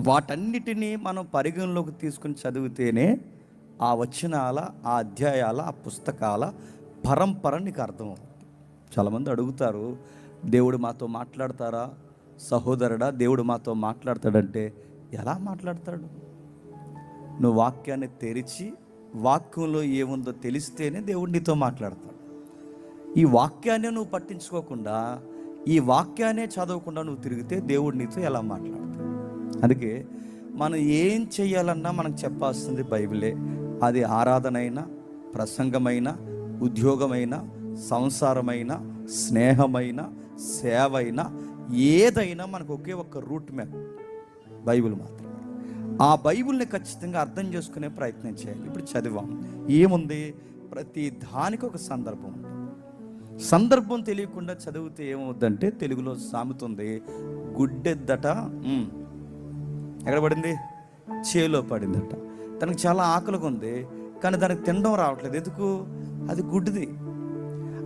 వాటన్నిటినీ మనం పరిగణలోకి తీసుకుని చదివితేనే ఆ వచనాల ఆ అధ్యాయాల ఆ పుస్తకాల పరంపర నీకు అర్థమవుతుంది. చాలామంది అడుగుతారు దేవుడు మాతో మాట్లాడతారా? సహోదరుడా దేవుడు మాతో మాట్లాడతాడంటే ఎలా మాట్లాడతాడు? నువ్వు వాక్యాన్ని తెరిచి వాక్యంలో ఏముందో తెలిస్తేనే దేవుడు నీతో మాట్లాడతాడు. ఈ వాక్యాన్ని నువ్వు పట్టించుకోకుండా ఈ వాక్యాన్నే చదవకుండా నువ్వు తిరిగితే దేవుడు నీతో ఎలా మాట్లాడతాడు? అందుకే మనం ఏం చేయాలన్నా మనకు చెప్పాల్సింది బైబిలే. అది ఆరాధనైనా ప్రసంగమైన ఉద్యోగమైన సంసారమైన స్నేహమైన సేవైన ఏదైనా మనకు ఒకే ఒక్క రూట్ మ్యాప్. బైబిల్ మాత్రమే. ఆ బైబిల్ని ఖచ్చితంగా అర్థం చేసుకునే ప్రయత్నం చేయాలి ఇప్పుడు చదివాం. ఏముంది? ప్రతి దానికి ఒక సందర్భం ఉంది సందర్భం తెలియకుండా చదివితే ఏమవుద్దంటే తెలుగులో సామెతుంది గుడ్డెద్దట ఎక్కడ పడింది? చేలో పడిందట. తనకు చాలా ఆకలిగా ఉంది కానీ దానికి తినడం రావట్లేదు. ఎందుకు? అది గుడ్డిది.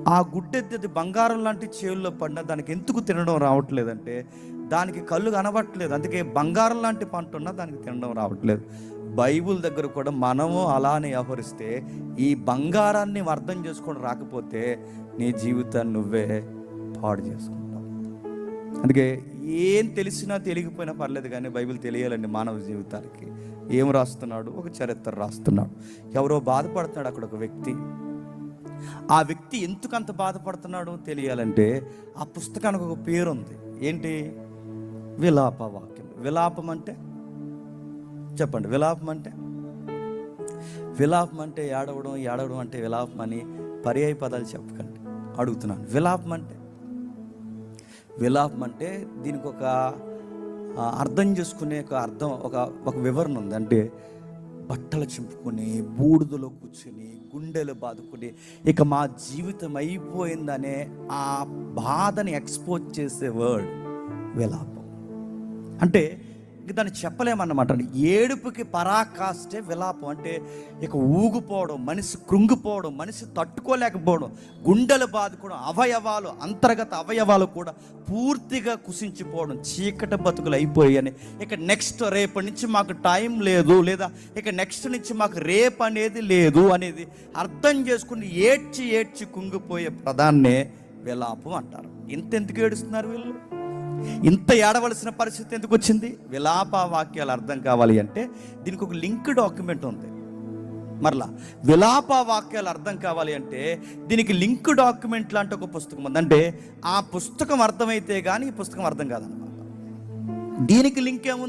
ఆ గుడ్డెద్దది బంగారం లాంటి చేవుల్లో పడిన దానికి ఎందుకు తినడం రావట్లేదంటే దానికి కళ్ళు కనబట్టలేదు. అందుకే బంగారం లాంటి పంట ఉన్నా దానికి తినడం రావట్లేదు. బైబుల్ దగ్గర కూడా మనము అలానే వ్యవహరిస్తే ఈ బంగారాన్ని అర్థం చేసుకొని రాకపోతే నీ జీవితాన్ని నువ్వే పాడు చేసుకుంటావు. అందుకే ఏం తెలిసినా తెలియకపోయినా పర్లేదు కానీ బైబిల్ తెలియాలండి మానవ జీవితానికి. ఏం రాస్తున్నాడు? ఒక చరిత్ర రాస్తున్నాడు. ఎవరో బాధపడుతున్నాడు అక్కడ ఒక వ్యక్తి. ఆ వ్యక్తి ఎందుకు అంత బాధపడుతున్నాడో తెలియాలంటే ఆ పుస్తకానికి ఒక పేరు ఉంది ఏంటి? విలాప వాక్యం విలాపం అంటే? చెప్పండి. విలాపం అంటే? విలాపం అంటే ఏడవడం ఏడవడం అంటే విలాపం అని పర్యాయ పదాలు చెప్పకండి. అడుగుతున్నాను. విలాపం అంటే? విలాపం అంటే దీనికి ఒక అర్థం చేసుకునే ఒక అర్థం ఒక ఒక వివరణ ఉంది. అంటే బట్టలు చింపుకొని బూడిదలో కూర్చుని గుండెలు బాదుకుని ఇక మా జీవితం అయిపోయిందనే ఆ బాధని ఎక్స్పోజ్ చేసే వర్డ్ విలాపం. అంటే దాన్ని చెప్పలేమన్నమాట ఏడుపుకి పరాకాష్టే విలాపం. అంటే ఇక ఊగిపోవడం మనిషి కృంగిపోవడం మనిషి తట్టుకోలేకపోవడం గుండెలు బాదుకోవడం అవయవాలు అంతర్గత అవయవాలు కూడా పూర్తిగా కుసించిపోవడం చీకటి బతుకులు అయిపోయాయని. ఇక నెక్స్ట్ రేపటి నుంచి మాకు టైం లేదు లేదా ఇక నెక్స్ట్ నుంచి మాకు రేపు అనేది లేదు అనేది అర్థం చేసుకుని ఏడ్చి ఏడ్చి కుంగిపోయే ప్రధాన్నే విలాపం అంటారు. ఇంతెందుకు ఏడుస్తున్నారు వీళ్ళు? ఇంత ఏడవలసిన పరిస్థితి ఎందుకు వచ్చింది? విలాప వాక్యాలు అర్థం కావాలి అంటే దీనికి ఒక లింక్ డాక్యుమెంట్ ఉంది. మరలా విలాప వాక్యాలు అర్థం కావాలి అంటే దీనికి లింక్ డాక్యుమెంట్ లాంటి ఒక పుస్తకం ఉంది. అంటే ఆ పుస్తకం అర్థమైతే కానీ ఈ పుస్తకం అర్థం కాదనమాట దీనికి లింక్ ఏముంది?